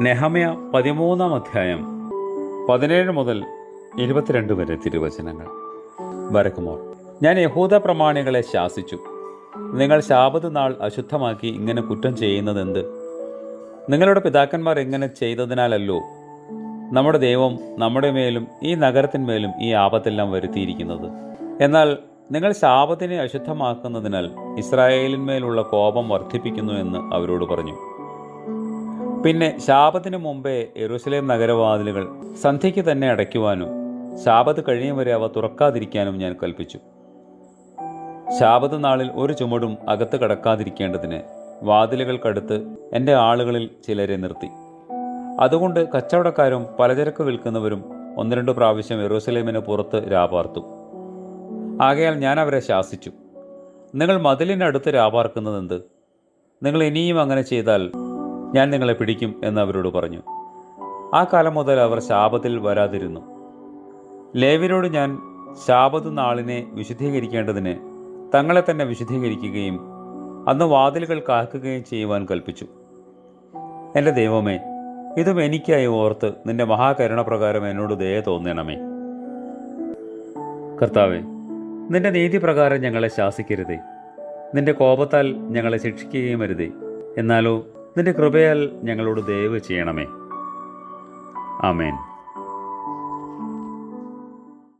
നെഹമയ പതിമൂന്നാം അധ്യായം പതിനേഴ് മുതൽ ഇരുപത്തിരണ്ട് വരെ തിരുവചനങ്ങൾ. ബരക്കുമോർ ഞാൻ യഹൂദ പ്രമാണികളെ ശാസിച്ചു. നിങ്ങൾ ശാപത് നാൾ അശുദ്ധമാക്കി ഇങ്ങനെ കുറ്റം ചെയ്യുന്നതെന്ത്? നിങ്ങളുടെ പിതാക്കന്മാർ ഇങ്ങനെ ചെയ്തതിനാലല്ലോ നമ്മുടെ ദൈവം നമ്മുടെ മേലും ഈ നഗരത്തിന്മേലും ഈ ആപത്തെല്ലാം വരുത്തിയിരിക്കുന്നത്. എന്നാൽ നിങ്ങൾ ശാപത്തിനെ അശുദ്ധമാക്കുന്നതിനാൽ ഇസ്രായേലിന്മേലുള്ള കോപം വർദ്ധിപ്പിക്കുന്നു എന്ന് അവരോട് പറഞ്ഞു. പിന്നെ ശാപത്തിനു മുമ്പേ എറുസലേം നഗരവാതിലുകൾ സന്ധ്യയ്ക്ക് തന്നെ അടയ്ക്കുവാനും ശാപത്ത് കഴിയും വരെ അവ തുറക്കാതിരിക്കാനും ഞാൻ കൽപ്പിച്ചു. ശാപത്ത് നാളിൽ ഒരു ചുമടും അകത്ത് കടക്കാതിരിക്കേണ്ടതിന് വാതിലുകൾക്കടുത്ത് എന്റെ ആളുകളിൽ ചിലരെ നിർത്തി. അതുകൊണ്ട് കച്ചവടക്കാരും പലചരക്ക് വിൽക്കുന്നവരും ഒന്ന് രണ്ട് പ്രാവശ്യം യെറൂസലേമിന് പുറത്ത് രാപാർത്തു. ആകയാൽ ഞാൻ അവരെ ശാസിച്ചു. നിങ്ങൾ മതിലിനടുത്ത് രാപാർക്കുന്നതെന്ത്? നിങ്ങൾ ഇനിയും അങ്ങനെ ചെയ്താൽ ഞാൻ നിങ്ങളെ പിടിക്കും എന്ന് അവരോട് പറഞ്ഞു. ആ കാലം മുതൽ അവർ ശാപത്തിൽ വരാതിരുന്നു. ലേവിനോട് ഞാൻ ശാപതു നാളിനെ വിശുദ്ധീകരിക്കേണ്ടതിന് തങ്ങളെ തന്നെ വിശുദ്ധീകരിക്കുകയും അന്ന് വാതിലുകൾ കാക്കുകയും ചെയ്യുവാൻ കൽപ്പിച്ചു. എന്റെ ദൈവമേ ഇതും എനിക്കായി ഓർത്ത് നിന്റെ മഹാകരുണപ്രകാരം എന്നോട് ദയ തോന്നണമേ. കർത്താവെ നിന്റെ നീതിപ്രകാരം ഞങ്ങളെ ശാസിക്കരുതേ. നിന്റെ കോപത്താൽ ഞങ്ങളെ ശിക്ഷിക്കുകയും അരുതേ. എന്നാലോ നിന്റെ കൃപയാൽ ഞങ്ങളോട് ദയവ് ചെയ്യണമേ. ആമേൻ.